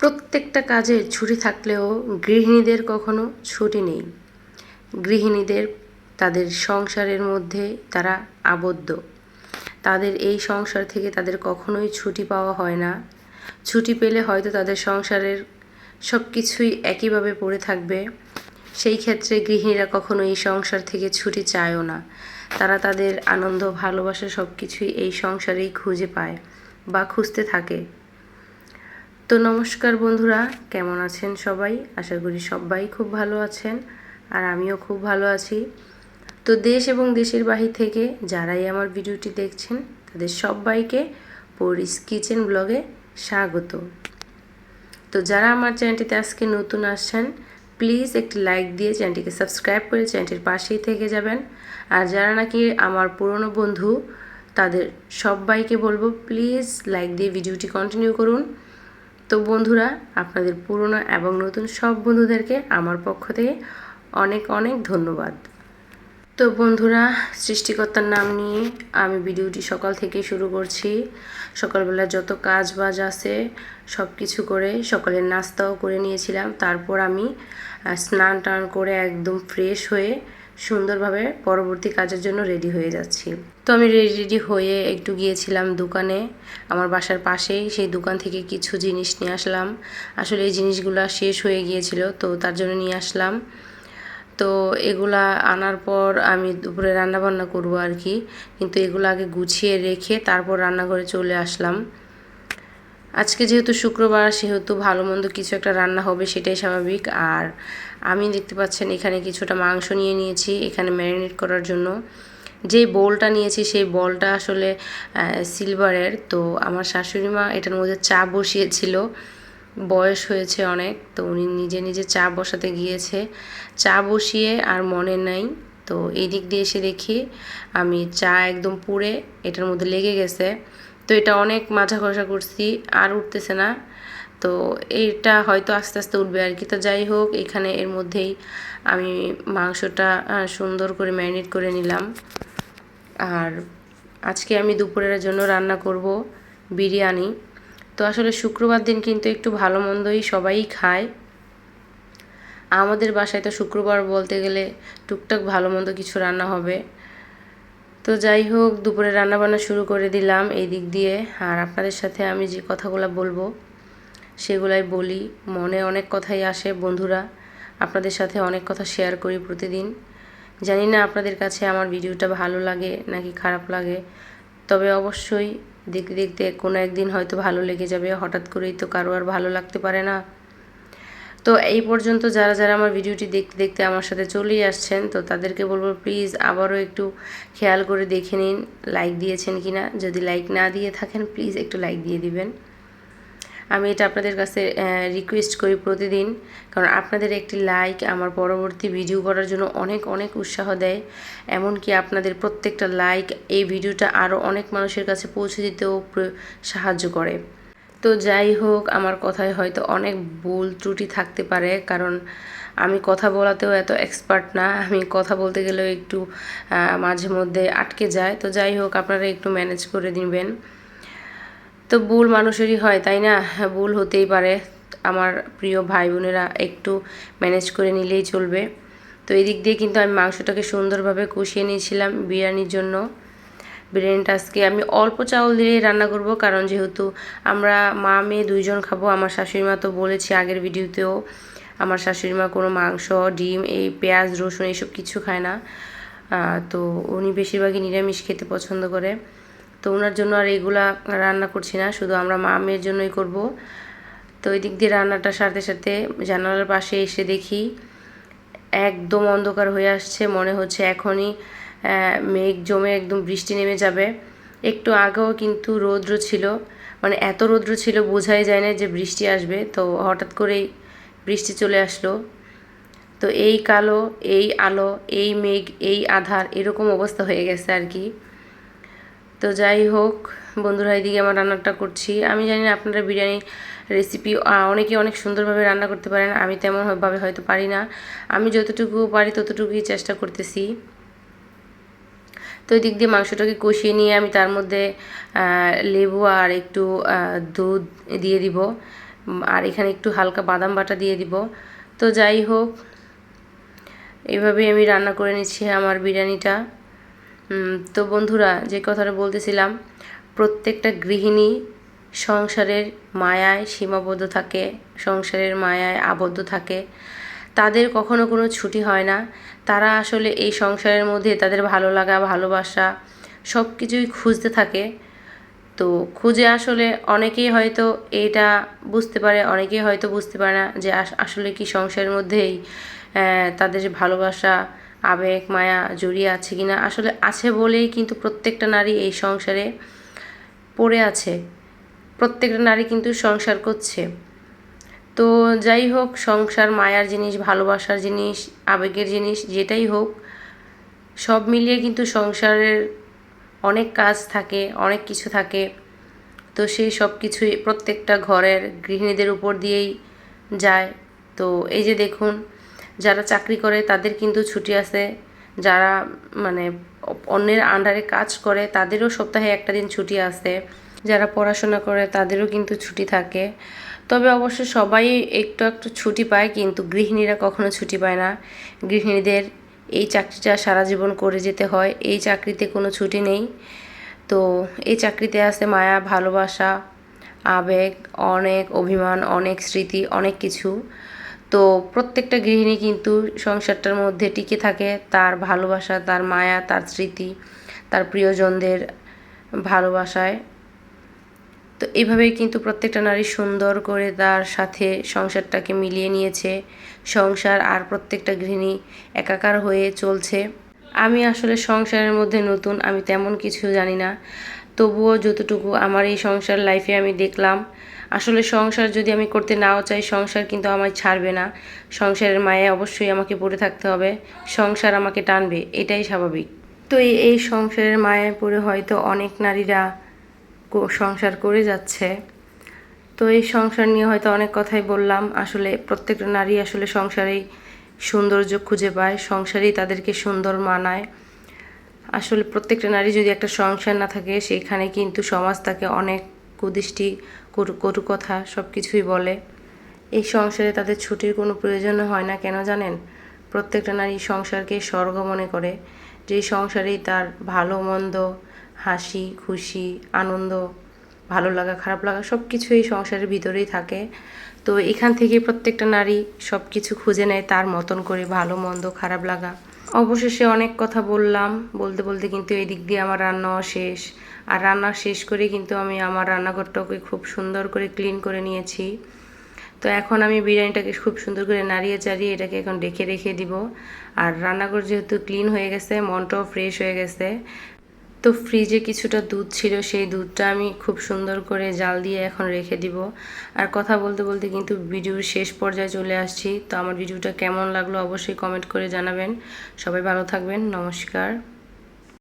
প্রত্যেকটা কাজে ছুটি থাকলেও গৃহিণীদের কখনো ছুটি নেই। গৃহিণীদের, তাদের সংসারের মধ্যে তারা আবদ্ধ। তাদের এই সংসার থেকে তাদের কখনোই ছুটি পাওয়া হয় না। ছুটি পেলে হয়তো তাদের সংসারের সব কিছুই একইভাবে পড়ে থাকবে। সেই ক্ষেত্রে গৃহিণীরা কখনো এই সংসার থেকে ছুটি চায়ও না। তারা তাদের আনন্দ, ভালোবাসা সব কিছুই এই সংসারেই খুঁজে পায় বা খুঁজতে থাকে। তো নমস্কার বন্ধুরা, কেমন আছেন সবাই? আশা করি সবাই খুব ভালো আছেন আর আমিও খুব ভালো আছি। তো দেশ এবং দেশের বাহির থেকে যারাই আমার ভিডিওটি দেখছেন, তাদের সবাইকে পরিস কিচেন ব্লগে স্বাগত। তো যারা আমার চ্যানেলটিতে আজকে নতুন আসছেন, প্লিজ একটি লাইক দিয়ে চ্যানেলটিকে সাবস্ক্রাইব করে চ্যানেলটির পাশেই থেকে যাবেন। আর যারা নাকি আমার পুরনো বন্ধু, তাদের সবাইকে বলব, প্লিজ লাইক দিয়ে ভিডিওটি কন্টিনিউ করুন। তো বন্ধুরা, আপনাদের পুরনো এবং নতুন সব বন্ধুদেরকে আমার পক্ষ থেকে অনেক অনেক ধন্যবাদ। তো বন্ধুরা, সৃষ্টিকর্তার নাম নিয়ে আমি ভিডিওটি সকাল থেকে শুরু করছি। সকালবেলা যত কাজ বাজ আছে, সব কিছু করে সকালের নাস্তাও করে নিয়েছিলাম। তারপর আমি স্নান টান করে একদম ফ্রেশ হয়ে সুন্দরভাবে পরবর্তী কাজের জন্য রেডি হয়ে যাচ্ছি। তো আমি রেডি রেডি হয়ে একটু গিয়েছিলাম দোকানে, আমার বাসার পাশেই সেই দোকান থেকে কিছু জিনিস নিয়ে আসলাম। আসলে এই জিনিসগুলো শেষ হয়ে গিয়েছিল, তো তার জন্য নিয়ে আসলাম। তো এগুলা আনার পর আমি দুপুরে রান্না বান্না করব আর কি, কিন্তু এগুলো আগে গুছিয়ে রেখে তারপর রান্নাঘরে চলে আসলাম। আজকে যেহেতু শুক্রবার, সেহেতু ভালো মন্দ কিছু একটা রান্না হবে সেটাই স্বাভাবিক। আর আমি দেখতে পাচ্ছেন এখানে কিছুটা মাংস নিয়ে নিয়েছি, এখানে ম্যারিনেট করার জন্য। যে বলটা নিয়েছি, সেই বলটা আসলে সিলভারের। তো আমার শাশুড়ি মা এটার মধ্যে চা বসিয়েছিল। বয়স হয়েছে অনেক, তো উনি নিজে নিজে চা বসাতে গিয়েছে। চা বসিয়ে আর মনে নাই, তো এই দিক দিয়ে এসে দেখি আমি চা একদম পুড়ে এটার মধ্যে লেগে গেছে। তো এটা অনেক মাথা ঘষা করছি, আর উঠতেছে না। তো এটা হয়তো আস্তে আস্তে উঠবে আর কি। তো যাই হোক, এখানে এর মধ্যেই আমি মাংসটা সুন্দর করে ম্যারিনেট করে নিলাম। আর আজকে আমি দুপুরের জন্য রান্না করব বিরিয়ানি। তো আসলে শুক্রবার দিন কিন্তু একটু ভালো মন্দই সবাই খায়। আমাদের বাসায় তো শুক্রবার বলতে গেলে টুকটাক ভালো মন্দ কিছু রান্না হবে। তো যাই হোক, দুপুরে রান্নাবান্না শুরু করে দিলাম এই দিক দিয়ে। আর আপনাদের সাথে আমি যে কথাগুলো বলব সেগুলাই বলি। মনে অনেক কথাই আসে, বন্ধুরা। আপনাদের সাথে অনেক কথা শেয়ার করি প্রতিদিন। জানি না আপনাদের কাছে আমার ভিডিওটা ভালো লাগে নাকি খারাপ লাগে। তবে অবশ্যই দেখতে দেখতে কোনো একদিন হয়তো ভালো লেগে যাবে, হঠাৎ করেই তো কারও আর ভালো লাগতে পারে না। তো এই পর্যন্ত যারা যারা আমার ভিডিওটি দেখতে দেখতে আমার সাথে চলেই আসছেন, তো তাদেরকে বলব প্লিজ আবারও একটু খেয়াল করে দেখে নিন লাইক দিয়েছেন কি না যদি লাইক না দিয়ে থাকেন প্লিজ একটু লাইক দিয়ে দিবেন। আমি এটা আপনাদের কাছে রিকোয়েস্ট করি প্রতিদিন। কারণ আপনাদের একটি লাইক আমার পরবর্তী ভিডিও করার জন্য অনেক অনেক উৎসাহ দেয়। এমনকি আপনাদের প্রত্যেকটা লাইক এই ভিডিওটা আরও অনেক মানুষের কাছে পৌঁছে দিতেও সাহায্য করে। তো যাই হোক, আমার কথায় হয়তো অনেক ভুল ত্রুটি থাকতে পারে, কারণ আমি কথা বলাতেও এত এক্সপার্ট না। আমি কথা বলতে গেলেও একটু মাঝে মধ্যে আটকে যায়। তো যাই হোক, আপনারা একটু ম্যানেজ করে দিবেন। তো ভুল মানুষেরই হয়, তাই না? ভুল হতেই পারে। আমার প্রিয় ভাই বোনেরা একটু ম্যানেজ করে নিলেই চলবে। তো এই দিক দিয়ে কিন্তু আমি মাংসটাকে সুন্দরভাবে কষিয়ে নিয়েছিলাম বিরিয়ানির জন্য। বিরিয়ানিটা আজকে আমি অল্প চাউল দিয়েই রান্না করব, কারণ যেহেতু আমরা মা, মেয়ে দুইজন খাব, আমার শাশুড়ি মা তো বলেছি আগের ভিডিওতেও, আমার শাশুড়ি মা কোনো মাংস, ডিম, এই পেঁয়াজ, রসুন, এইসব কিছু খায় না। তো উনি বেশিরভাগই নিরামিষ খেতে পছন্দ করে। তো ওনার জন্য আর এইগুলা রান্না করছি না, শুধু আমরা মা মেয়ের জন্যই করব। তো ওই দিক দিয়ে রান্নাটা সারতে সাথে জানালার পাশে এসে দেখি একদম অন্ধকার হয়ে আসছে, মনে হচ্ছে এখনই মেঘ জমে একদম বৃষ্টি নেমে যাবে। একটু আগেও কিন্তু রৌদ্র ছিল মানে এত রৌদ্র ছিল বোঝাই যায় না যে বৃষ্টি আসবে। তো হঠাৎ করেই বৃষ্টি চলে আসলো। তো এই কালো, এই আলো, এই মেঘ, এই আধার এরকম অবস্থা হয়ে গেছে আর কি। তো যাই হোক, বন্ধুরা, এদিকে আমার রান্নাটা করছি। আমি জানি না আপনারা বিরিয়ানি রেসিপি অনেকে অনেক সুন্দরভাবে রান্না করতে পারেন, আমি তেমনভাবে হয়তো পারি না। আমি যতটুকু পারি ততটুকুই চেষ্টা করতেছি। তো এদিক দিয়ে মাংসটাকে কষিয়ে নিয়ে আমি তার মধ্যে লেবু আর একটু দুধ দিয়ে দিব। আর এখানে একটু হালকা বাদাম বাটা দিয়ে দিব। তো যাই হোক এইভাবেই আমি রান্না করে নিচ্ছি আমার বিরিয়ানিটা। তো বন্ধুরা, যে কথাটা বলতেছিলাম, প্রত্যেকটা গৃহিণী সংসারের মায়ায় সীমাবদ্ধ থাকে, সংসারের মায়ায় আবদ্ধ থাকে। তাদের কখনো কোনো ছুটি হয় না। তারা আসলে এই সংসারের মধ্যে তাদের ভালো লাগা, ভালোবাসা সব কিছুই খুঁজতে থাকে। তো খুঁজে আসলে অনেকেই হয়তো এটা বুঝতে পারে, অনেকেই হয়তো বুঝতে পারে না যে আসলে কি সংসারের মধ্যেই তাদের ভালোবাসা আবেগ, মায়া জড়িয়ে আছে কিনা, আসলে আছে বলেই কিন্তু প্রত্যেকটা নারী এই সংসারে পড়ে আছে। প্রত্যেকটা নারী কিন্তু সংসার করছে। তো যাই হোক, সংসার মায়ার জিনিস, ভালোবাসার জিনিস, আবেগের জিনিস, যেটাই হোক, সব মিলিয়ে কিন্তু সংসারের অনেক কাজ থাকে, অনেক কিছু থাকে। তো সেই সব কিছুই প্রত্যেকটা ঘরের গৃহিণীদের উপর দিয়েই যায়। তো এই যে দেখুন যারা চাকরি করে, তাদের কিন্তু ছুটি আছে। যারা মানে অন্যের আন্ডারে কাজ করে, তাদেরও সপ্তাহে একটা দিন ছুটি আছে। যারা পড়াশোনা করে, তাদেরও কিন্তু ছুটি থাকে। তবে অবশ্য সবাই একটু একটু ছুটি পায়, কিন্তু গৃহিণীরা কখনো ছুটি পায় না। গৃহিণীদের এই চাকরিটা সারা জীবন করে যেতে হয়। এই চাকরিতে কোনো ছুটি নেই। তো এই চাকরিতে আছে মায়া, ভালোবাসা, আবেগ, অনেক অভিমান, অনেক স্মৃতি, অনেক কিছু। তো প্রত্যেকটা গৃহিণী কিন্তু সংসারটার মধ্যে টিকে থাকে। তার ভালোবাসা, তার মায়া, তার স্মৃতি, তার প্রিয়জনদের ভালোবাসায়। তো এইভাবেই কিন্তু প্রত্যেকটা নারী সুন্দর করে তার সাথে সংসারটাকে মিলিয়ে নিয়েছে। সংসার আর প্রত্যেকটা গৃহিণী একাকার হয়ে চলছে। আমি আসলে সংসারের মধ্যে নতুন, আমি তেমন কিছু জানি না। তবুও যতটুকু আমার এই সংসার লাইফে আমি দেখলাম আসলে সংসার যদি আমি করতে নাও চাই, সংসার কিন্তু আমায় ছাড়বে না। সংসারের মায়ে অবশ্যই আমাকে পড়ে থাকতে হবে। সংসার আমাকে টানবে, এটাই স্বাভাবিক। তো এই সংসারের মায়ায় পড়ে হয়তো অনেক নারীরা সংসার করে যাচ্ছে। তো এই সংসার নিয়ে হয়তো অনেক কথাই বললাম। আসলে প্রত্যেকটা নারী আসলে সংসারেই সৌন্দর্য খুঁজে পায়, সংসারেই তাদেরকে সুন্দর মানায়। আসলে প্রত্যেকটা নারী যদি একটা সংসার না থাকে, সেখানে কিন্তু সমাজ তাকে অনেক কুদৃষ্টি, কটু কথা সব কিছুই বলে। এই সংসারে তাদের ছুটির কোনো প্রয়োজন হয় না, কেন জানেন? প্রত্যেকটা নারী সংসারকে স্বর্গ মনে করে, যে সংসারেই তার ভালো, মন্দ, হাসি, খুশি, আনন্দ, ভালো লাগা, খারাপ লাগা সব কিছু এই সংসারের ভিতরেই থাকে। তো এখান থেকে প্রত্যেকটা নারী সব কিছু খুঁজে নেয় তার মতন করে ভালো, মন্দ, খারাপ লাগা। অবশেষে অনেক কথা বললাম। বলতে বলতে কিন্তু এই দিক দিয়ে আমার রান্নাও শেষ। আর রান্না শেষ করে কিন্তু আমি আমার রান্নাঘরটাকে খুব সুন্দর করে ক্লিন করে নিয়েছি। তো এখন আমি বিরিয়ানিটাকে খুব সুন্দর করে নাড়িয়ে চাড়িয়ে এটাকে এখন ডেকে রেখে দিব। আর রান্নাঘর যেহেতু ক্লিন হয়ে গেছে, মনটাও ফ্রেশ হয়ে গেছে তো ফ্রিজে কিছুটা দুধ ছিল, সেই দুধটা আমি খুব সুন্দর করে জাল দিয়ে এখন রেখে দিব। আর কথা বলতে বলতে কিন্তু ভিডিওর শেষ পর্যায়ে চলে আসছি। তো আমার ভিডিওটা কেমন লাগল অবশ্যই কমেন্ট করে জানাবেন। সবাই ভালো থাকবেন, নমস্কার।